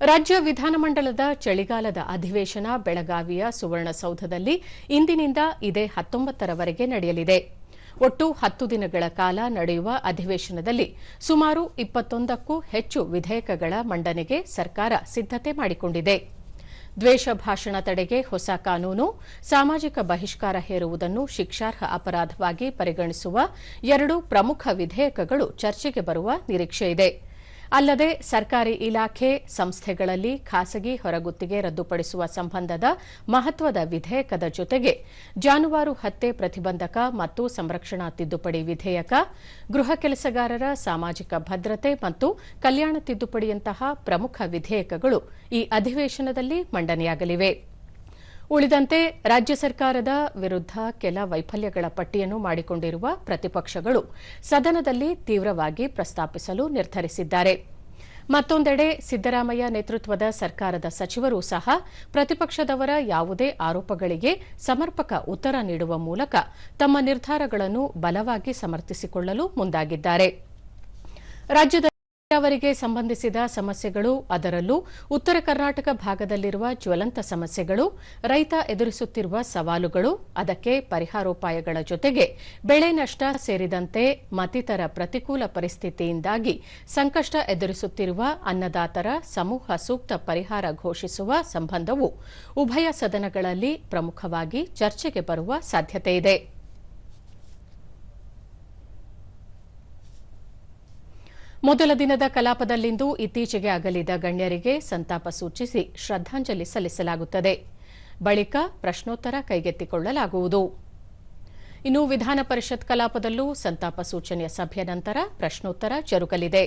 ರಾಜ್ಯ ವಿಧಾನಮಂಡಲದ ಚಳಿಗಾಲದ ಅಧಿವೇಶನ ಬೆಳಗಾವಿಯ ಸುವರ್ಣಸೌಧದಲ್ಲಿ ಇಂದಿನಿಂದ ಇದೇ ಹತ್ತೊಂಬತ್ತರವರೆಗೆ ನಡೆಯಲಿದೆ. ಒಟ್ಟು ಹತ್ತು ದಿನಗಳ ಕಾಲ ನಡೆಯುವ ಅಧಿವೇಶನದಲ್ಲಿ ಸುಮಾರು ಇಪ್ಪತ್ತೊಂದಕ್ಕೂ ಹೆಚ್ಚು ವಿಧೇಯಕಗಳ ಮಂಡನೆಗೆ ಸರ್ಕಾರ ಸಿದ್ದತೆ ಮಾಡಿಕೊಂಡಿದೆ. ದ್ವೇಷ ಭಾಷಣ ತಡೆಗೆ ಹೊಸ ಕಾನೂನು, ಸಾಮಾಜಿಕ ಬಹಿಷ್ಕಾರ ಹೇರುವುದನ್ನು ಶಿಕ್ಷಾರ್ಹ ಅಪರಾಧವಾಗಿ ಪರಿಗಣಿಸುವ ಎರಡು ಪ್ರಮುಖ ವಿಧೇಯಕಗಳು ಚರ್ಚೆಗೆ ಬರುವ ನಿರೀಕ್ಷೆಯಿದೆ ಅಲ್ಲದೆ ಸರ್ಕಾರಿ ಇಲಾಖೆ ಸಂಸ್ಥೆಗಳಲ್ಲಿ ಖಾಸಗಿ ಹೊರಗುತ್ತಿಗೆ ರದ್ದುಪಡಿಸುವ ಸಂಬಂಧದ ಮಹತ್ವದ ವಿಧೇಯಕದ ಜೊತೆಗೆ ಜಾನುವಾರು ಹತ್ಯೆ ಪ್ರತಿಬಂಧಕ ಮತ್ತು ಸಂರಕ್ಷಣಾ ತಿದ್ದುಪಡಿ ವಿಧೇಯಕ, ಗೃಹ ಕೆಲಸಗಾರರ ಸಾಮಾಜಿಕ ಭದ್ರತೆ ಮತ್ತು ಕಲ್ಯಾಣ ತಿದ್ದುಪಡಿಯಂತಹ ಪ್ರಮುಖ ವಿಧೇಯಕಗಳು ಈ ಅಧಿವೇಶನದಲ್ಲಿ ಮಂಡನೆಯಾಗಲಿವೆ. ಉಳಿದಂತೆ ರಾಜ್ಯ ಸರ್ಕಾರದ ವಿರುದ್ಧ ಕೆಲ ವೈಫಲ್ಯಗಳ ಪಟ್ಟಿಯನ್ನು ಮಾಡಿಕೊಂಡಿರುವ ಪ್ರತಿಪಕ್ಷಗಳು ಸದನದಲ್ಲಿ ತೀವ್ರವಾಗಿ ಪ್ರಸ್ತಾಪಿಸಲು ನಿರ್ಧರಿಸಿದ್ದಾರೆ. ಮತ್ತೊಂದೆಡೆ ಸಿದ್ದರಾಮಯ್ಯ ನೇತೃತ್ವದ ಸರ್ಕಾರದ ಸಚಿವರೂ ಸಹ ಪ್ರತಿಪಕ್ಷದವರ ಯಾವುದೇ ಆರೋಪಗಳಿಗೆ ಸಮರ್ಪಕ ಉತ್ತರ ನೀಡುವ ಮೂಲಕ ತಮ್ಮ ನಿರ್ಧಾರಗಳನ್ನು ಬಲವಾಗಿ ಸಮರ್ಥಿಸಿಕೊಳ್ಳಲು ಮುಂದಾಗಿದ್ದಾರೆ. ನೀರಾವರಿಗೆ ಸಂಬಂಧಿಸಿದ ಸಮಸ್ಯೆಗಳು ಅದರಲ್ಲೂ ಉತ್ತರ ಕರ್ನಾಟಕ ಭಾಗದಲ್ಲಿರುವ ಜ್ವಲಂತ ಸಮಸ್ಯೆಗಳು, ರೈತ ಎದುರಿಸುತ್ತಿರುವ ಸವಾಲುಗಳು, ಅದಕ್ಕೆ ಪರಿಹಾರೋಪಾಯಗಳ ಜೊತೆಗೆ ಬೆಳೆ ನಷ್ಟ ಸೇರಿದಂತೆ ಮತ್ತಿತರ ಪ್ರತಿಕೂಲ ಪರಿಸ್ಥಿತಿಯಿಂದಾಗಿ ಸಂಕಷ್ಟ ಎದುರಿಸುತ್ತಿರುವ ಅನ್ನದಾತರ ಸಮೂಹ ಸೂಕ್ತ ಪರಿಹಾರ ಘೋಷಿಸುವ ಸಂಬಂಧವು ಉಭಯ ಸದನಗಳಲ್ಲಿ ಪ್ರಮುಖವಾಗಿ ಚರ್ಚೆಗೆ ಬರುವ ಸಾಧ್ಯತೆಯಿದೆ ಮೊದಲ ದಿನದ ಕಲಾಪದಲ್ಲಿಂದು ಇತ್ತೀಚೆಗೆ ಅಗಲಿದ ಗಣ್ಯರಿಗೆ ಸಂತಾಪ ಸೂಚಿಸಿ ಶ್ರದ್ದಾಂಜಲಿ ಸಲ್ಲಿಸಲಾಗುತ್ತದೆ. ಬಳಿಕ ಪ್ರಶ್ನೋತ್ತರ ಕೈಗೆತ್ತಿಕೊಳ್ಳಲಾಗುವುದು. ಇನ್ನು ವಿಧಾನ ಪರಿಷತ್ ಕಲಾಪದಲ್ಲೂ ಸಂತಾಪ ಸೂಚನೆಯ ಸಭೆಯ ನಂತರ ಪ್ರಶ್ನೋತ್ತರ ಜರುಗಲಿದೆ